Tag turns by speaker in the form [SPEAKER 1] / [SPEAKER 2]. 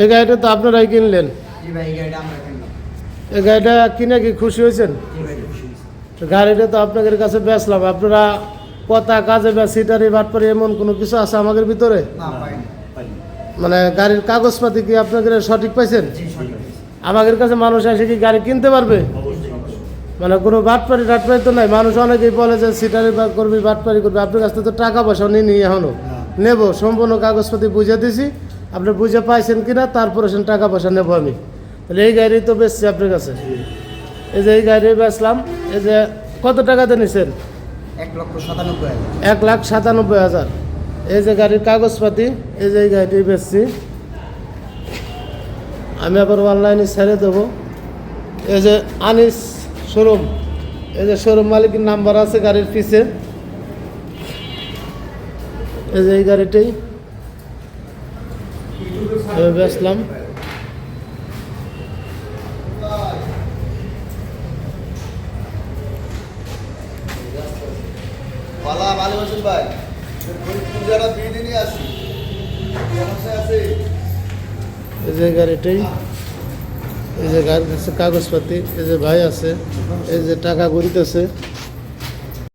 [SPEAKER 1] এই গাড়িটা তো আপনারাই কিনলেন?
[SPEAKER 2] এই গাড়িটা
[SPEAKER 1] কিনে কি খুশি হয়েছেন? গাড়িটা তো আপনাদের কাছে বেচলাম। আপনারা কথা কাজে বা সিটারি বাটপারি এমন কোনো কিছু আছে আমাদের ভিতরে? মানে গাড়ির কাগজপাতি কি আপনাদের সঠিক পাইছেন। আমাদের কাছে মানুষ এসে কি গাড়ি কিনতে পারবে? মানে কোনো বাটপারি টাটপারি তো নাই। মানুষ অনেকেই বলে যে সিটারি বা করবি বাটপারি করবি। আপনার কাছ থেকে তো টাকা পয়সা নিই নি। এখনও নেব সম্পূর্ণ কাগজপাতি বুঝে দিছি। আপনি বুঝে পাইছেন কিনা তারপরে সে টাকা পয়সা নেব আমি। তাহলে এই গাড়ি তো বেচছি আপনার কাছে। এই যে এই গাড়ি বেচলাম এই যে কত টাকাতে নিছেন?
[SPEAKER 2] এক লক্ষ সাতানব্বই
[SPEAKER 1] এক লাখ সাতানব্বই হাজার। এই যে গাড়ির কাগজপাতি এই যে এই গাড়িটি বেচছি। আমি আবার অনলাইনে ছেড়ে দেবো। এই যে আনিস শোরুম এই যে শোরুম মালিকের নাম্বার আছে গাড়ির পিছে। এই যে এই গাড়িটাই এই বেচলাম
[SPEAKER 3] পালা ভালো আছেন ভাই ফরিদপুর যারা বিয়ে দিনই আসি সমস্যা আছে
[SPEAKER 1] এই যে গাড়িটাই এই যে গাড়ির কাছে কাগজপাতি এই যে ভাই আছে এই যে টাকা গড়িতেছে